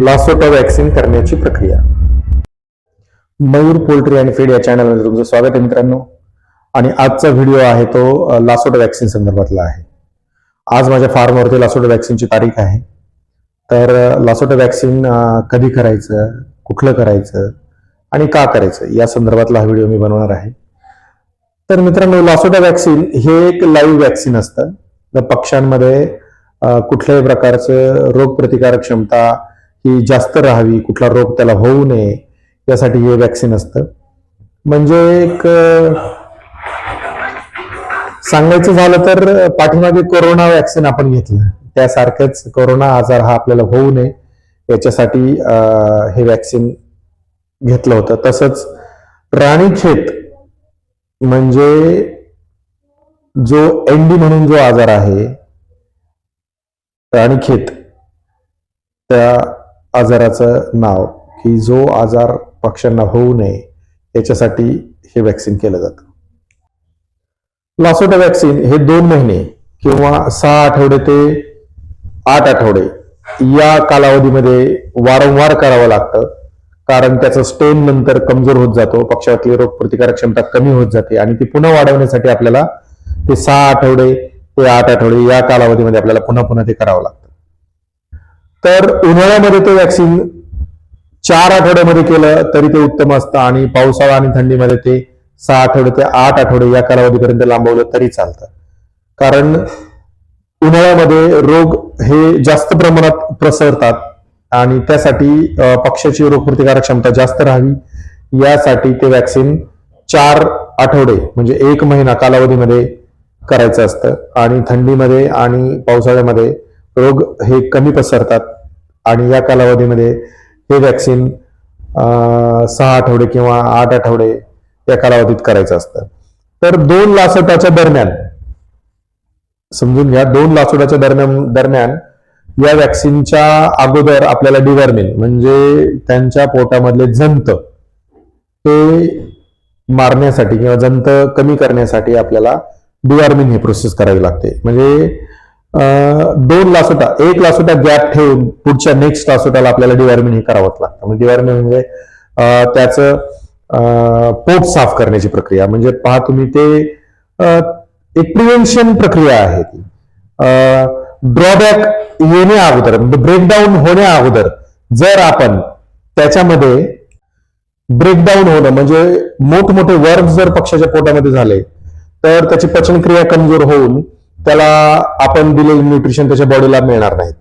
LaSota vaccine करण्याची प्रक्रिया. Mayur poultry and feed या चॅनलमध्ये तुमचं स्वागत आहे मित्रांनो. आणि आजचा व्हिडिओ आहे तो लासोटा वॅक्सिन संदर्भातला आहे. आज माझ्या फार्मवरती लासोटा वॅक्सिनची तारीख आहे. तर लासोटा वॅक्सिन कधी करायचं कुठलं करायचं आणि का करायचं या संदर्भातला हा व्हिडिओ मी बनवणार आहे. तर मित्रांनो लासोटा वॅक्सिन हे एक लाईव्ह वॅक्सिन असतं. पक्ष्यांमध्ये कुठल्याही प्रकारचं रोगप्रतिकारक क्षमता ती जास्त राहावी कुठला रोग त्याला होऊ नये यासाठी हे वॅक्सिन असतं. म्हणजे एक सांगायचं झालं तर पाठीमागे कोरोना वॅक्सिन आपण घेतलं. त्यासारखंच कोरोना आजार हा आपल्याला होऊ नये. याच्यासाठी हे वॅक्सिन घेतलं होतं. तसंच राणीखेत म्हणजे जो एनडी म्हणून जो आजार आहे राणीखेत त्या आजाराचं नाव की जो आजार पक्ष्यांना होऊ नये याच्यासाठी हे वॅक्सिन केलं जातं. लासोटा वॅक्सिन हे दोन महिने किंवा सहा आठवडे ते आठ आठवडे या कालावधीमध्ये वारंवार करावं लागतं. कारण त्याचं स्टेन नंतर कमजोर होत जातो पक्षातली रोगप्रतिकारक क्षमता कमी होत जाते आणि ती पुन्हा वाढवण्यासाठी आपल्याला ते सहा आठवडे ते आठ आठवडे या कालावधीमध्ये आपल्याला पुन्हा पुन्हा ते करावं लागतं. तर उन्हाळ्यामध्ये ते वॅक्सिन चार आठवड्यामध्ये केलं तरी ते उत्तम असतं आणि पावसाळा आणि थंडीमध्ये ते सहा आठवडे ते आठ आठवडे या कालावधीपर्यंत लांबवलं तरी चालतं. कारण उन्हाळ्यामध्ये रोग हे जास्त प्रमाणात प्रसरतात आणि त्यासाठी पक्षाची पक्ष्याची रोगप्रतिकारक क्षमता जास्त राहावी. यासाठी ते वॅक्सिन चार आठवडे म्हणजे एक महिना कालावधीमध्ये करायचं असतं. आणि थंडीमध्ये आणि पावसाळ्यामध्ये रोग हे कमी पसरतात. आणि या कालावधीमध्ये हे वॅक्सिन सहा आठवडे किंवा आठ आठवडे या कालावधीत करायचं असतं. तर दोन लासोटाच्या दरम्यान समजून घ्या दोन लासोटाच्या दरम्यान दरम्यान या वॅक्सिनच्या अगोदर आपल्याला डिवर्मिन म्हणजे त्यांच्या पोटामधले जंत ते मारण्यासाठी किंवा जंत कमी करण्यासाठी आपल्याला डिवार्मिन ही प्रोसेस करावी लागते. म्हणजे दोन लासोटा. एक लासोटा गॅप ठेवून पुढच्या नेक्स्ट लासोटाला आपल्याला डिवायरमेंट हे करावंच लागतं. म्हणजे डिवार्मिन म्हणजे त्याचं पोट साफ करण्याची प्रक्रिया. म्हणजे पहा तुम्ही ते एक प्रिव्हेन्शन प्रक्रिया आहे ती. ड्रॉबॅक येण्या अगोदर म्हणजे ब्रेकडाऊन होण्या अगोदर जर आपण त्याच्यामध्ये ब्रेकडाऊन होणं म्हणजे मोठमोठे वर्म जर पक्षाच्या पोटामध्ये झाले तर त्याची पचनक्रिया कमजोर होऊन त्याला आपण दिलेले न्यूट्रिशन त्याच्या बॉडीला मिळणार नाहीत.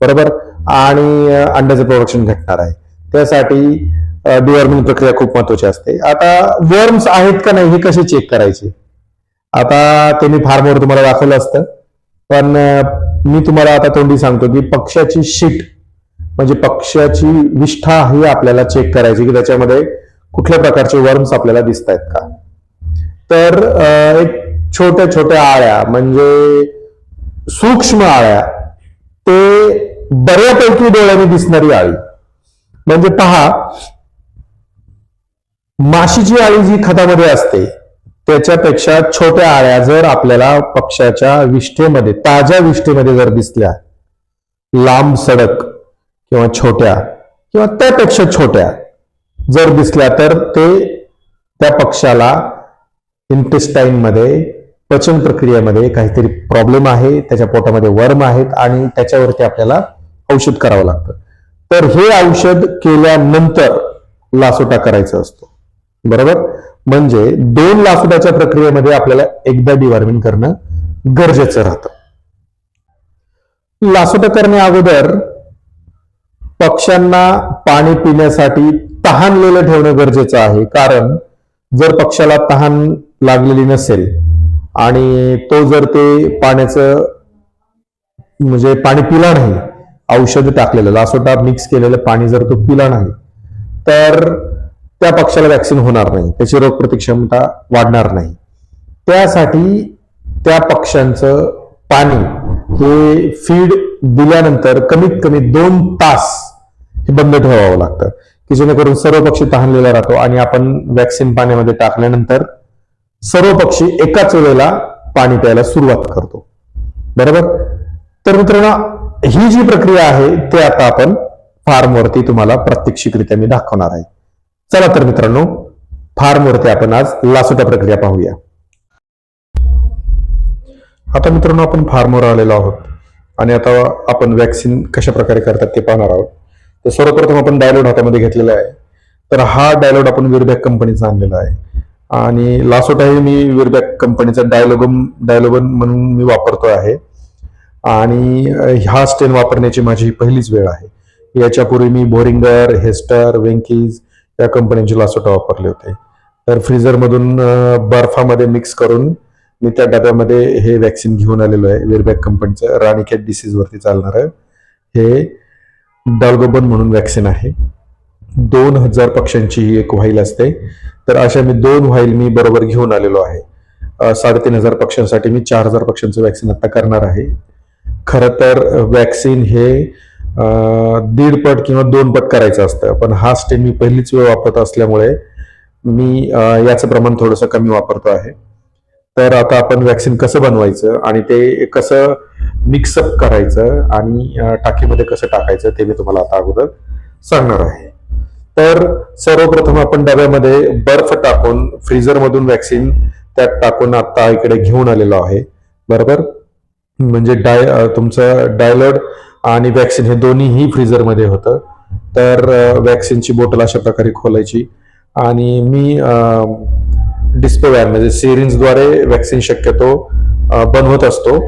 बरोबर? आणि अंड्याचं प्रोडक्शन घटणार आहे. त्यासाठी डिवॉर्मिंग प्रक्रिया खूप महत्वाची असते. आता वर्म्स आहेत का नाही हे कसे चेक करायचे? आता ते मी फार्मवर तुम्हाला दाखवलं असतं. पण मी तुम्हाला आता तोंडी सांगतो की पक्षाची शीट म्हणजे पक्षाची विष्ठा ही आपल्याला चेक करायची की त्याच्यामध्ये कुठल्या प्रकारचे वर्म्स आपल्याला दिसत आहेत का? तर एक छोट्या छोट्या आळ्या म्हणजे सूक्ष्म आळ्या ते बऱ्यापैकी डोळ्याने दिसणारी आळी. म्हणजे पहा माशीची आळी जी खतामध्ये असते त्याच्यापेक्षा छोट्या आळ्या जर आपल्याला पक्षाच्या विष्ठेमध्ये ताज्या विष्ठेमध्ये जर दिसल्या लांब सडक किंवा छोट्या किंवा त्यापेक्षा छोट्या जर दिसल्या तर ते त्या पक्षाला इंटेस्टाईन मध्ये पचन प्रक्रियेमध्ये काहीतरी प्रॉब्लेम आहे त्याच्या पोटामध्ये वर्म आहेत आणि त्याच्यावरती आपल्याला औषध करावं लागतं. तर हे औषध केल्यानंतर लासोटा करायचा असतो. बरोबर? म्हणजे दोन लासोटाच्या प्रक्रियेमध्ये आपल्याला एकदा डिवॉर्मिंग करणं गरजेचं राहतं. लासोटा करण्या अगोदर पक्ष्यांना पाणी पिण्यासाठी तहानलेलं ठेवणं गरजेचं आहे. कारण जर पक्षाला तहान लागलेली नसेल आणि तो जर ते पाण्याचं म्हणजे पाणी पिला नाही औषध टाकलेलं लासोटा मिक्स केलेलं पाणी जर तो पिला नाही तर त्या पक्षाला वॅक्सिन होणार नाही त्याची रोगप्रतिक्षमता वाढणार नाही. त्यासाठी त्या पक्ष्यांचं पाणी हे फीड दिल्यानंतर कमीत कमी दोन तास हे बंद ठेवावं लागतं की जेणेकरून सर्व पक्षी तहानलेला राहतो आणि आपण वॅक्सिन पाण्यामध्ये टाकल्यानंतर सर्व पक्षी एकाच वेळेला पाणी प्यायला सुरुवात करतो. बरोबर? तर मित्रांनो ही जी प्रक्रिया आहे ते आता आपण फार्मवरती तुम्हाला प्रात्यक्षिकरित्या मी दाखवणार आहे. चला तर मित्रांनो फार्मवरती आपण आज लासोटा प्रक्रिया पाहूया. आता मित्रांनो आपण फार्मवर आलेलो आहोत आणि आता आपण वॅक्सिन कशा प्रकारे करतात ते पाहणार आहोत. तर सर्वप्रथम आपण डायलोड हातामध्ये घेतलेला आहे. तर हा डायलोड आपण विरबॅक कंपनीचा आणलेला आहे. आणि लासोटा हे मी विरबॅक कंपनीचा डायलोगम डायलोगन म्हणून मी वापरतो आहे. आणि ह्या स्टेन वापरण्याची माझी पहिलीच वेळ आहे. याच्यापूर्वी मी बोरिंगर हेस्टर वेंकीज या कंपनीचे लासोटा वापरले होते. तर फ्रीजरमधून बर्फामध्ये मिक्स करून मी त्या डब्यामध्ये हे वॅक्सिन घेऊन आलेलो आहे. विरबॅक कंपनीचं राणीखेत डिसीजवरती चालणारं हे डालगोबन म्हणून वॅक्सिन आहे. दोन हजार पक्ष्यांची ही एक व्हाईल असते. तर अशा मी दोन व्हाईल मी बरोबर घेऊन आलेलो आहे. साडेतीन हजार पक्ष्यांसाठी मी चार हजार पक्ष्यांचं वॅक्सिन आता करणार आहे. खरं तर वॅक्सिन हे दीड पट किंवा दोन पट करायचं असतं. पण हा स्टेन मी पहिलीच वेळ वापरत असल्यामुळे मी याचं प्रमाण थोडंसं कमी वापरतो आहे. तर आता आपण वॅक्सिन कसं बनवायचं आणि ते कसं मिक्सअप करायचं आणि टाकीमध्ये कसं टाकायचं ते मी तुम्हाला आता अगोदर सांगणार आहे. तर सर्वप्रथम आपण डब्यामध्ये बर्फ टाकून फ्रीजर मधून वॅक्सिन त्यात टाकून आता इकडे घेऊन आलेलो आहे. बरोबर? म्हणजे डाय तुमचं डायलॉड आणि वॅक्सिन हे दोन्हीही फ्रीजरमध्ये होतं. तर वॅक्सिनची बोटल अशा प्रकारे खोलायची. आणि मी डिस्प्ले वॅन म्हणजे सिरिंजद्वारे वॅक्सिन शक्यतो बनवत असतो.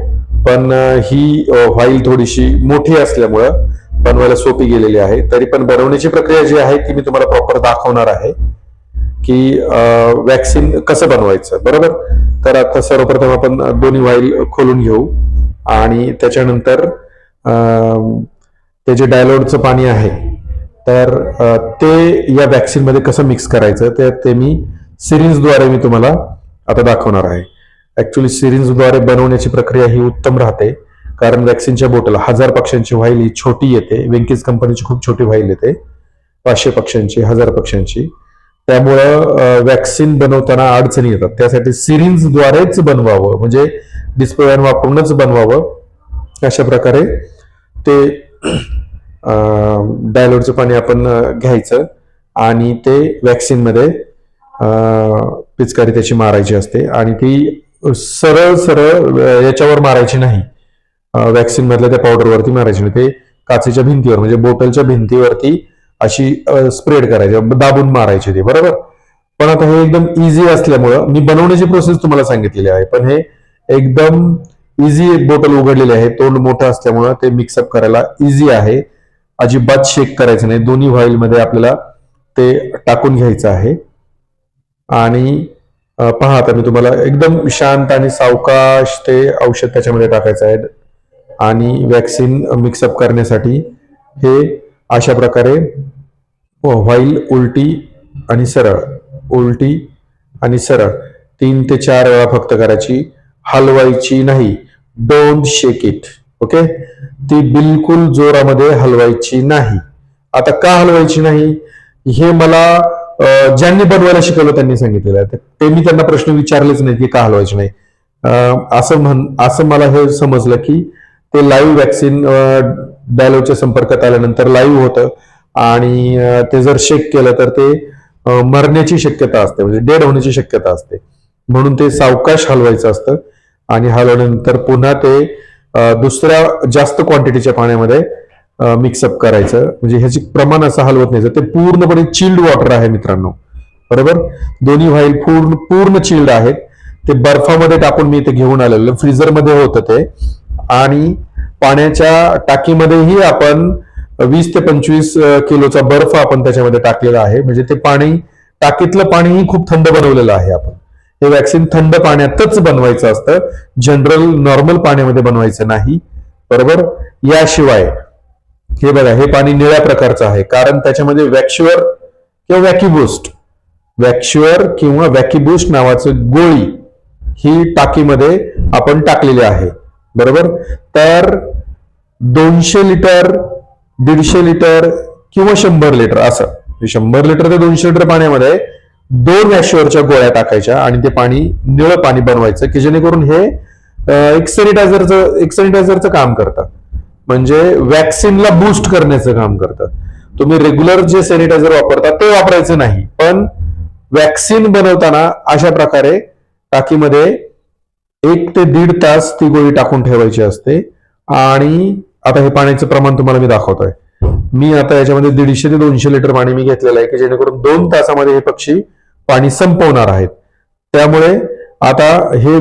पण ही व्हाईल थोडीशी मोठी असल्यामुळं बनवायला सोपी गेलेली आहे. तरी पण बनवण्याची प्रक्रिया जी आहे ती मी तुम्हाला प्रॉपर दाखवणार आहे की वॅक्सिन कसं बनवायचं. बरोबर? तर आता सर्वप्रथम आपण दोन्ही व्हाईल खोलून घेऊ. आणि त्याच्यानंतर ते जे डायलोडचं पाणी आहे तर ते या वॅक्सिनमध्ये कसं मिक्स करायचं ते ते मी सिरिंजद्वारे मी तुम्हाला आता दाखवणार आहे. ॲक्च्युली सिरिंजद्वारे बनवण्याची प्रक्रिया ही उत्तम राहते. कारण वॅक्सिनच्या बोटल हजार पक्ष्यांची व्हाईल ही छोटी येते. वेंकीज कंपनीची खूप छोटी व्हाईल येते. पाचशे पक्ष्यांची हजार पक्ष्यांची. त्यामुळं वॅक्सिन बनवताना अडचणी येतात. त्यासाठी सिरिंजद्वारेच बनवावं. म्हणजे डिस्प्ले वापरूनच बनवावं. अशा प्रकारे ते डायलोडचं पाणी आपण घ्यायचं आणि ते वॅक्सिनमध्ये पिचकारी त्याची मारायची असते. आणि ती सरळ सरळ याच्यावर मारायची नाही. वॅक्सिन मधल्या त्या पावडरवरती मारायची. ते काचेच्या भिंतीवर म्हणजे बोटलच्या भिंतीवरती अशी स्प्रेड करायची. दाबून मारायची ते बरोबर? पण आता हे एकदम इझी असल्यामुळं मी बनवण्याची प्रोसेस तुम्हाला सांगितलेली आहे. पण हे एकदम इझी एक बोटल उघडलेली आहे. तोंड मोठं असल्यामुळं ते मिक्सअप करायला इझी आहे. अजिबात शेक करायचं नाही. दोन्ही व्हाईलमध्ये आपल्याला ते टाकून घ्यायचं आहे. आणि पहा आता मी तुम्हाला एकदम शांत आणि सावकाश ते औषध त्याच्यामध्ये टाकायचं आहे. आणि वॅक्सिन मिक्सअप करण्यासाठी हे अशा प्रकारे व्हाईल उलटी आणि सरळ. उलटी आणि सरळ. तीन ते चार वेळा फक्त करायची. हलवायची नाही. डोंट शेक इट ओके ती बिलकुल जोरामध्ये हलवायची नाही. आता का हलवायची नाही? हे मला ज्यांनी बनवायला शिकवलं त्यांनी सांगितलेलं आहे. ते मी त्यांना प्रश्न विचारलेच नाही की का हलवायची नाही. असं म्हण असं मला हे समजलं की ते लाईव्ह वॅक्सिन डायलोच्या संपर्कात आल्यानंतर लाईव्ह होतं. आणि ते जर शेक केलं तर ते मरण्याची शक्यता असते. म्हणजे डेड होण्याची शक्यता असते. म्हणून ते सावकाश हलवायचं असतं. आणि हलवल्यानंतर पुन्हा ते दुसऱ्या जास्त क्वांटिटीच्या पाण्यामध्ये मिक्सअप करायचं. म्हणजे ह्याची प्रमाण असं हलवत नाही ते पूर्णपणे चिल्ड वॉटर आहे मित्रांनो. बरोबर? दोन्ही व्हाईल पूर्ण पूर्ण चिल्ड आहेत. ते बर्फामध्ये टाकून मी ते घेऊन आलेलो. फ्रीजरमध्ये होतं ते. आणि पाण्याच्या टाकीमध्येही आपण वीस ते पंचवीस किलोचा बर्फ आपण त्याच्यामध्ये टाकलेला आहे. म्हणजे ते पाणी टाकीतलं पाणीही खूप थंड बनवलेलं आहे आपण. हे वॅक्सिन थंड पाण्यातच बनवायचं असतं. जनरल नॉर्मल पाण्यामध्ये बनवायचं नाही. बरोबर? याशिवाय हे बघा हे पाणी निळ्या प्रकारचं आहे. कारण त्याच्यामध्ये वॅक्शुअर किंवा वॅक्युबुस्ट वॅक्श्युअर किंवा वॅक्युबुस्ट नावाचं गोळी ही टाकीमध्ये आपण टाकलेली आहे. बरोबर? तर दोनशे लिटर दीडशे लिटर किंवा शंभर लिटर असं. हे शंभर लिटर ते दोनशे लिटर पाण्यामध्ये दोन वॅश्युअरच्या गोळ्या टाकायच्या आणि ते पाणी निळं पाणी बनवायचं की जेणेकरून हे एक सॅनिटायझरचं एक सॅनिटायझरचं काम करतं. म्हणजे वॅक्सिनला बूस्ट करण्याचं काम करतं. तुम्ही रेग्युलर जे सॅनिटायझर वापरता ते वापरायचं नाही. पण वॅक्सिन बनवताना अशा प्रकारे टाकीमध्ये एक ते दीड तास ती गोळी टाकून ठेवायची असते. आणि आता हे पाण्याचं प्रमाण तुम्हाला मी दाखवतोय. मी आता याच्यामध्ये दीडशे ते दोनशे लिटर पाणी मी घेतलेलं आहे की जेणेकरून दोन तासामध्ये हे पक्षी पाणी संपवणार आहेत. त्यामुळे आता हे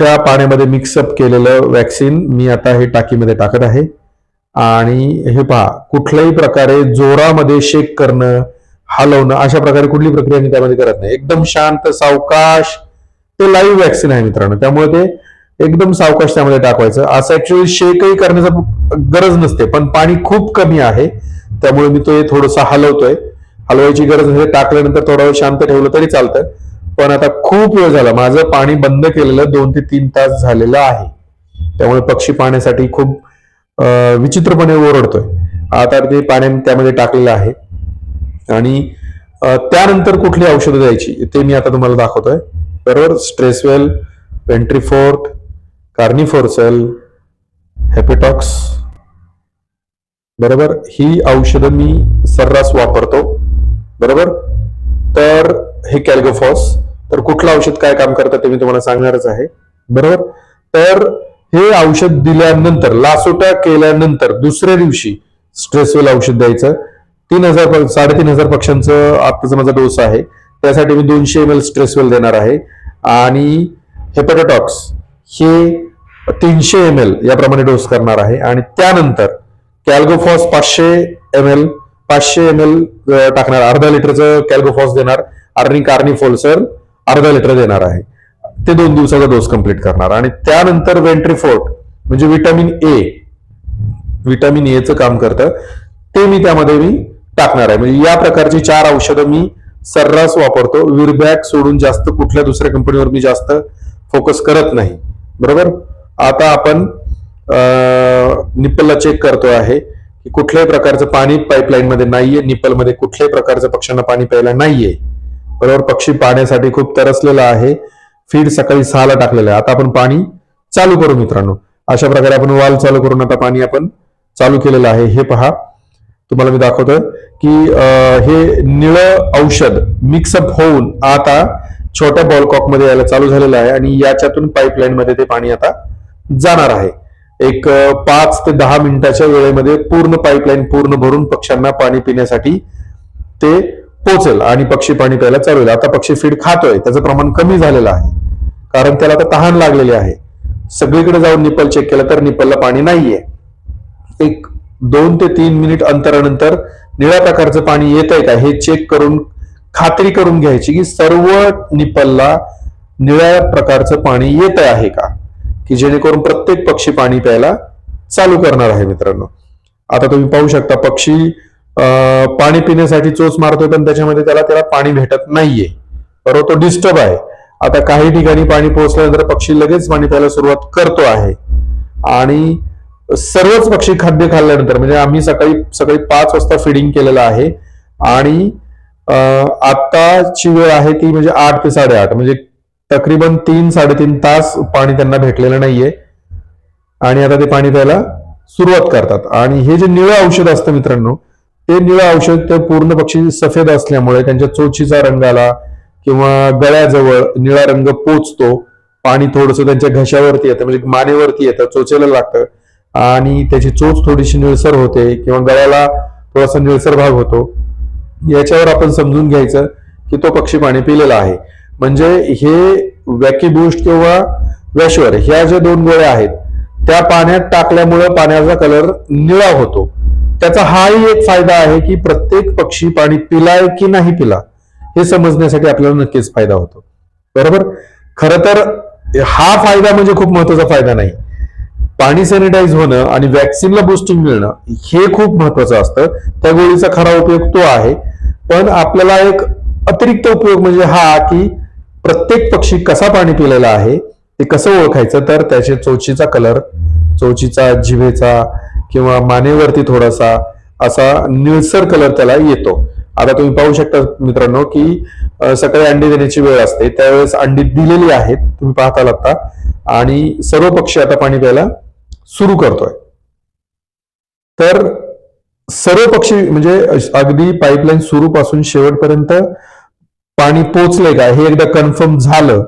त्या पाण्यामध्ये मिक्सअप केलेलं वॅक्सिन मी आता हे टाकीमध्ये टाकत आहे. आणि हे पहा कुठल्याही प्रकारे जोरामध्ये शेक करणं हलवणं अशा प्रकारे कुठली प्रक्रिया मी त्यामध्ये करत नाही. एकदम शांत सावकाश ते लाईव्ह वॅक्सिन आहे मित्रांनो. त्यामुळे ते एकदम सावकाश त्यामध्ये टाकवायचं. असं ऍक्च्युअली शेकही करण्याचा गरज नसते पण पाणी खूप कमी आहे. त्यामुळे मी तो हे थोडंसं हलवतोय. हलवायची गरज नाही टाकल्यानंतर थोडा वेळ शांत ठेवलं तरी चालतं. पण आता खूप वेळ झाला. माझं पाणी बंद केलेलं दोन ते तीन तास झालेलं आहे. त्यामुळे पक्षी पाण्यासाठी खूप विचित्रपणे ओरडतोय. आता ते पाण्या त्यामध्ये टाकलेलं आहे. आणि त्यानंतर कुठली औषधं द्यायची ते मी आता तुम्हाला दाखवतोय. बरोबर स्ट्रेसवेल वेंट्रीफोर्ट कार्निफोर्सल हेपेटॉक्स बरोबर? ही औषधं मी सर्रास वापरतो. बरोबर? तर हे कॅल्गोफॉस तर कुठलं औषध काय काम करतं ते मी तुम्हाला सांगणारच आहे. बरोबर? तर हे औषध दिल्यानंतर लासोटा केल्यानंतर दुसऱ्या दिवशी स्ट्रेसवेल औषध द्यायचं. तीन हजार साडेतीन हजार पक्ष्यांचं आत्ताचा माझा डोस आहे. त्यासाठी मी दोनशे एम एल स्ट्रेसवेल देणार आहे. आणि हेपॅटाटॉक्स हे तीनशे एम एल याप्रमाणे डोस करणार आहे. आणि त्यानंतर कॅल्गोफॉस पाचशे एम एल पाचशे एम एल टाकणार. अर्धा लिटरचं कॅल्गोफॉस देणार. आणि कार्निफोल्सर अर्धा लिटर देणार आहे. ते दोन दिवसाचा डोस कंप्लीट करणार. आणि त्यानंतर वेंट्रीफोर्ट म्हणजे व्हिटॅमिन ए विटॅमिन एचं काम करतं. ते मी त्यामध्ये मी टाकणार आहे. म्हणजे या प्रकारची चार औषधं मी सर्रास वापरतो. विरबॅक सोडून जास्त कुठल्या दुसऱ्या कंपनीवर मी जास्त फोकस करत नाही. बरोबर? आता आपण निप्पलला चेक करतो आहे की कुठल्याही प्रकारचं पाणी पाईपलाईन मध्ये नाहीये. निप्पलमध्ये कुठल्याही प्रकारचं पक्ष्यांना पाणी प्यायला नाहीये. बरोबर? पक्षी पाण्यासाठी खूप तरसलेला आहे. फीड सकाळी सहाला टाकलेलं आहे. आता आपण पाणी चालू करू मित्रांनो. अशा प्रकारे आपण वाल चालू करून आता पाणी आपण चालू केलेलं आहे. हे पहा. तुम्हाला मी दाखवतोय की हे निळं औषध मिक्सअप होऊन आता छोट्या बॉलकॉकमध्ये यायला चालू झालेलं आहे आणि याच्यातून पाईपलाईन मध्ये ते पाणी आता जाणार आहे. एक पाच ते दहा मिनिटाच्या वेळेमध्ये पूर्ण पाईपलाईन पूर्ण भरून पक्ष्यांना पाणी पिण्यासाठी ते पोचेल आणि पक्षी पाणी प्यायला चालू होईल. आता पक्षी फीड खातोय त्याचं प्रमाण कमी झालेलं आहे. कारण त्याला आता तहान लागलेली आहे. सगळीकडे जाऊन निप्पल चेक केलं तर निपलला पाणी नाहीये. एक दोन ते तीन मिनिट अंतरानंतर निळ्या प्रकारचं पाणी येत आहे का हे चेक करून खात्री करून घ्यायची की सर्व निप्पलला निळ्या प्रकारचं पाणी येत आहे का? की जेणेकरून प्रत्येक पक्षी पाणी प्यायला चालू करणार आहे मित्रांनो. आता तुम्ही पाहू शकता पक्षी पाणी पिण्यासाठी चोच मारतोय पण त्याच्यामध्ये त्याला त्याला पाणी भेटत नाहीये. बरोबर तो डिस्टर्ब आहे. आता काही ठिकाणी पाणी पोहोचल्यानंतर पक्षी लगेच पाणी प्यायला सुरुवात करतो आहे. आणि सर्वच पक्षी खाद्य खाल्ल्यानंतर म्हणजे आम्ही सकाळी सकाळी पाच वाजता फिडिंग केलेलं आहे. आणि आत्ताची वेळ आहे ती म्हणजे आठ ते साडेआठ. म्हणजे तकरीबन तीन साडेतीन तास पाणी त्यांना भेटलेलं नाहीये. आणि आता ते पाणी प्यायला सुरुवात करतात. आणि हे जे निळं औषध असतं मित्रांनो ते निळं औषध ते पूर्ण पक्षी सफेद असल्यामुळे त्यांच्या चोचीचा रंग आला किंवा गळ्याजवळ निळा रंग पोचतो. पाणी थोडस त्यांच्या घशावरती येतं म्हणजे मानेवरती येतं चोचेला लागतं. आणि त्याची चोच थोडीशी निळसर होते किंवा गळ्याला थोडासा निळसर भाग होतो. याच्यावर आपण समजून घ्यायचं की तो पक्षी पाणी पिलेला आहे. म्हणजे हे वॅकीबूस्ट किंवा वॅश्वर ह्या ज्या दोन गोळ्या आहेत त्या पाण्यात टाकल्यामुळे पाण्याचा कलर निळा होतो. त्याचा हाही एक फायदा आहे की प्रत्येक पक्षी पाणी पिलाय की नाही पिला हे समजण्यासाठी आपल्याला नक्कीच फायदा होतो. बरोबर? खर तर हा फायदा म्हणजे खूप महत्त्वाचा फायदा नाही. पाणी सॅनिटाईज होणं आणि वॅक्सिनला बुस्टिंग मिळणं हे खूप महत्वाचं असतं. त्या गोळीचा खरा उपयोग तो आहे. पण आपल्याला एक अतिरिक्त उपयोग म्हणजे हा की प्रत्येक पक्षी कसा पाणी पिलेला आहे ते कसं ओळखायचं? तर त्याचे चोचीचा कलर चोचीचा जिभेचा किंवा मानेवरती थोडासा असा निळसर कलर त्याला येतो. आता तुम्ही पाहू शकता मित्रांनो की सकाळी अंडी देण्याची वेळ असते. त्यावेळेस अंडी दिलेली आहेत. तुम्ही पाहताल आता. आणि सर्व पक्षी आता पाणी प्यायला सुरू करतोय. तर सर्व पक्षी म्हणजे अगदी पाईपलाईन सुरूपासून शेवटपर्यंत पाणी पोचलंय का? हे एकदा कन्फर्म झालं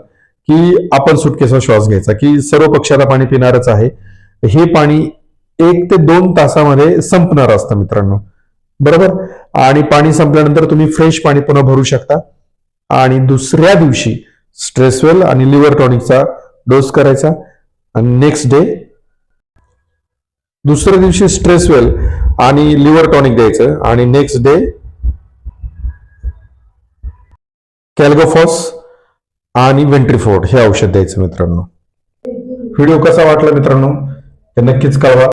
की आपण सुटकेचा श्वास घ्यायचा की सर्व पक्षाला पाणी पिणारच आहे. हे पाणी एक ते दोन तासामध्ये संपणार असतं मित्रांनो. बरोबर? आणि पाणी संपल्यानंतर तुम्ही फ्रेश पाणी पुन्हा भरू शकता. आणि दुसऱ्या दिवशी स्ट्रेसवेल आणि लिव्हर टॉनिकचा डोस करायचा. आणि नेक्स्ट डे दुसऱ्या दिवशी स्ट्रेसवेल आणि लिव्हर टॉनिक द्यायचं आणि नेक्स्ट डे कॅल्गोफॉस आणि वेंट्रीफोर्ड हे औषध द्यायचं मित्रांनो. व्हिडिओ कसा वाटला मित्रांनो? हे नक्कीच कळवा.